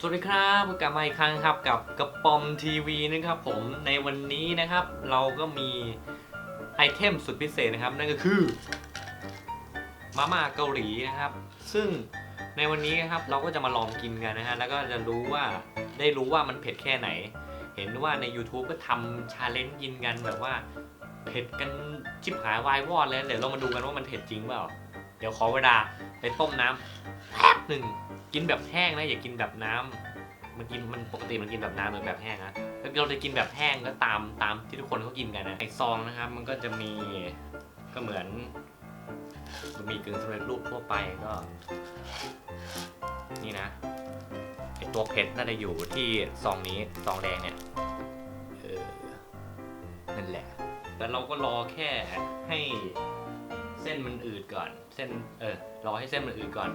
สวัสดีครับกลับมาอีกครั้งครับกับกระปอมทีวีนะครับผมในวันนี้นะครับ เราก็มีไอเทมสุดพิเศษนะครับ นั่นก็คือมาม่าเกาหลีนะครับ ซึ่งในวันนี้นะครับเราก็จะมาลองกินกันนะฮะแล้วก็จะรู้ว่าได้รู้ว่ามันเผ็ดแค่ไหน เห็นว่าใน YouTube ก็ทำชาเลนจ์กินกันแบบว่าเผ็ดกันชิบหายวายวอดเลยเดี๋ยวเรามาดูกันว่ามันเผ็ดจริงเปล่า เดี๋ยวขอเวลาไปต้มน้ำแป๊บหนึ่ง กินแบบแห้งนะอย่ากินแบบน้ำมันกินมันปกติมันกินแบบน้ำหรือแบบแห้งนะถ้าเราจะกินแบบแห้งก็ตามตามที่ทุกคนเขากินกันนะไอซองนะครับ มันก็จะมีก็เหมือนมีกึ่งสำเร็จรูปทั่วไปก็ นี่นะไอตัวเผ็ดน่าจะอยู่ที่ซองนี้ซองแดงเนี่ยเออนั่นแหละแต่เราก็รอแค่ให้เส้นมันอืดก่อน เส้นเออรอให้เส้นมันอืดก่อน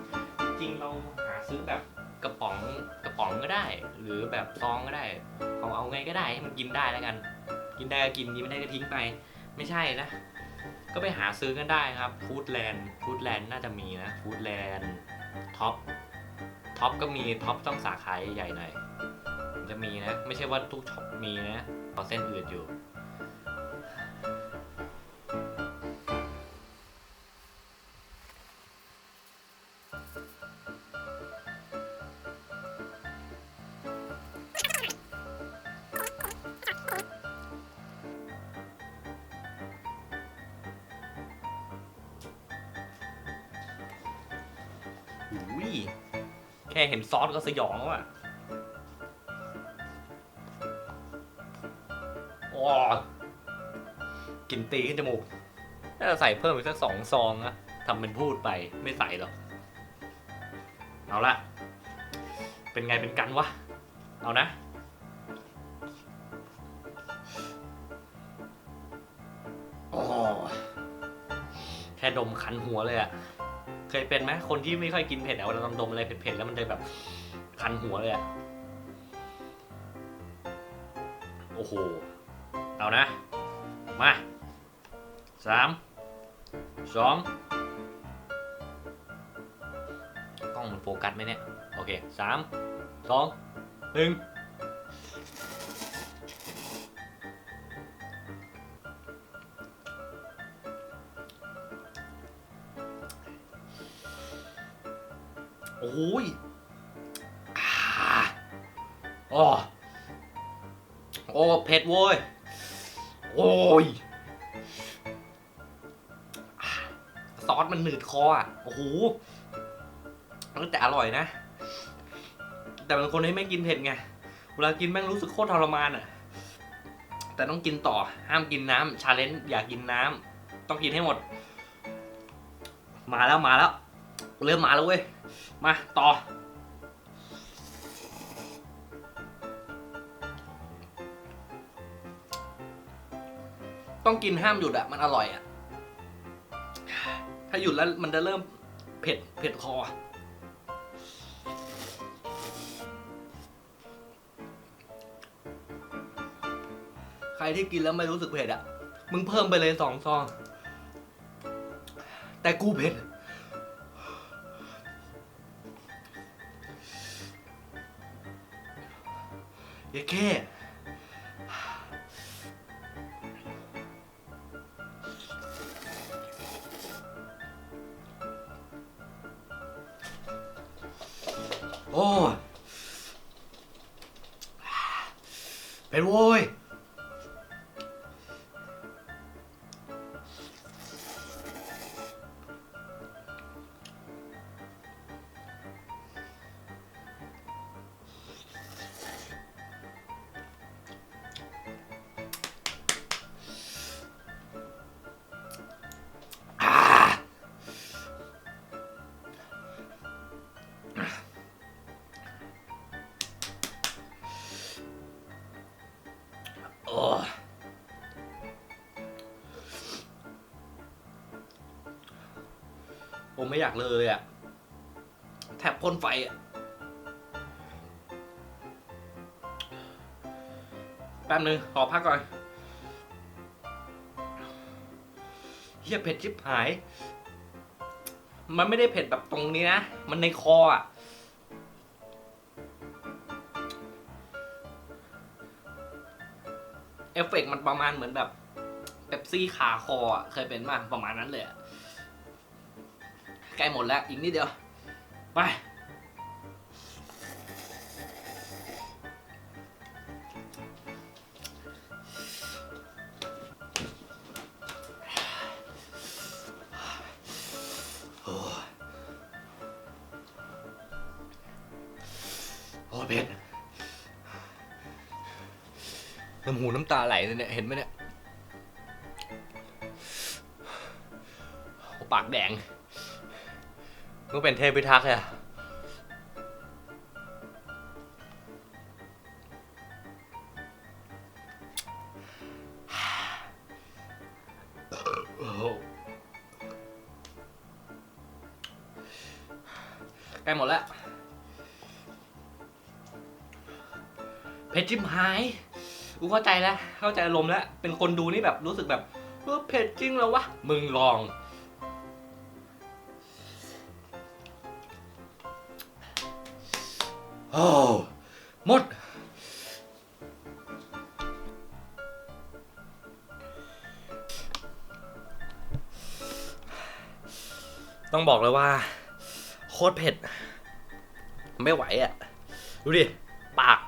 จริงเราหา ซื้อแบบกระป๋องกระป๋องก็ได้ หรือแบบซองก็ได้เอาเอาไงก็ได้ให้มันกินได้แล้วกัน กินได้ก็กินกินไม่ได้ก็ทิ้งไป ไม่ใช่นะ ก็ไปหาซื้อกันได้ครับฟู้ดแลนด์ฟู้ดแลนด์น่าจะมีนะฟู้ดแลนด์ท็อปท็อปก็มีท็อปต้องสาขาใหญ่ๆหน่อยมันจะมีนะ ไม่ใช่ว่าทุกช็อปมีนะเอาเส้นอืดอยู่ อุ้ยแค่เห็นซอสก็สยองแล้วอะโอ้กลินตีขึ้นจมูกน่าจะใส่เพิ่มอีกสักสองซองนะทำเป็นพูดไปไม่ใส่หรอก เอาละ เป็นไงเป็นกันวะ เอานะโอ้แค่ดมคันหัวเลยอะ เคยเป็นไหมคนที่ไม่ค่อยกินเผ็ดอะเวลาดมอะไรเผ็ดๆแล้วมันจะแบบคันหัวเลยอะโอ้โห เอานะ มาสามสองกล้องมันโฟกัสไหมเนี่ย โอเคสามสองหนึ่ง โอ้ยอ่าโอ้โอ้เผ็ดโว้ย โอ้ย ซอสมันหนืดคออะ โอ้โหแต่อร่อยนะ แต่บางคนที่ไม่กินเผ็ดไง เวลากินแม่งรู้สึกโคตรทรมานอะ แต่ต้องกินต่อ ห้ามกินน้ำชาเลนจ์อย่ากินน้ำ ต้องกินให้หมด มาแล้วมาแล้ว เริ่มมาแล้วเว้ย มาต่อ ต้องกินห้ามหยุดอะมันอร่อยอะถ้าหยุดแล้วมันจะเริ่มเผ็ดเผ็ดคอใครที่กินแล้วไม่รู้สึกเผ็ดอะมึงเพิ่มไปเลยสองซอง แต่กูเผ็ด เย้แค่โอ้ยเป็นโว้ย ผมไม่อยากเลยอะแถบพ่นไฟอะแป๊บนึงขอพักก่อนเฮียเผ็ดชิบหาย มันไม่ได้เผ็ดแบบตรงนี้นะ มันในคออะ เอฟเฟกมันประมาณเหมือนแบบเป๊ปซี่ขาคอเคยเป็นมาประมาณนั้นเลยอะ ใกล้หมดแล้ว อีกนิดเดียว ไป โอ้เพชรน้ำหูน้ำตาไหลเลยเนี่ย เห็นไหมเนี่ย ปากแดง ก็เป็นเทพพิทักษ์อะใกล้หมดแล้ว เพชรจิ้มหาย กูเข้าใจแล้ว เข้าใจอารมณ์แล้ว เป็นคนดูนี่แบบรู้สึกแบบเออเผ็ดจริงแล้ววะ มึงลอง โอ้หมด ต้องบอกเลยว่า โคตรเผ็ด ไม่ไหวอะ ดูดิ ปาก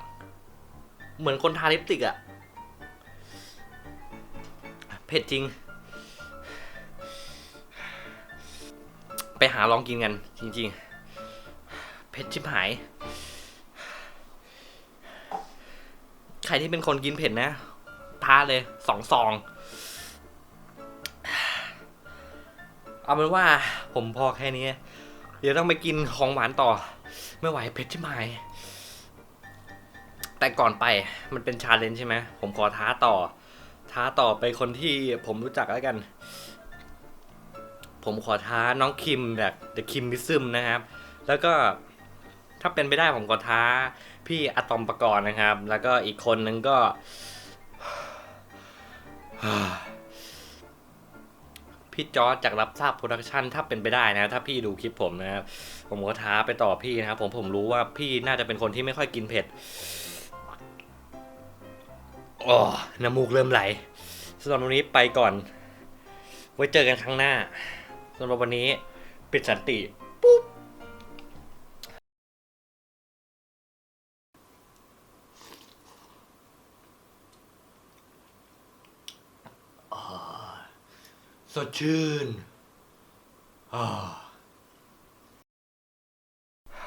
เหมือนคนทาลิปสติกอะ เผ็ดจริง ไปหาลองกินกัน จริง ๆ เผ็ดชิบหาย ใครที่เป็นคนกินเผ็ดนะทาเลยสองซอง เอาเป็นว่าผมพอแค่นี้ เดี๋ยวต้องไปกินของหวานต่อ ไม่ไหวเผ็ดชิบหาย แต่ก่อนไปมันเป็นชาเลนจ์ใช่ไหมผมขอท้าต่อ ท้าต่อไปคนที่ผมรู้จักแล้วกัน ผมขอท้าน้องคิมแบบ The Kim m i s m นะครับ แล้วก็ ถ้าเป็นไปได้ผมขอท้า พี่อะตอมประกรณ์นะครับ แล้วก็อีกคนนึงก็ พี่จอร์จจากรับทราบโปรดักชันถ้าเป็นไปได้นะ ถ้าพี่ดูคลิปผมนะครับผมก็ท้าไปต่อพี่นะครับ ผมผมรู้ว่าพี่น่าจะเป็นคนที่ไม่ค่อยกินเผ็ดโอ้น้ำมูกเริ่มไหลสำหรับวันนี้ไปก่อน ไว้เจอกันครั้งหน้าสำหรับวันนี้ ปิดสันติปุ๊บ สดชื่นอ่า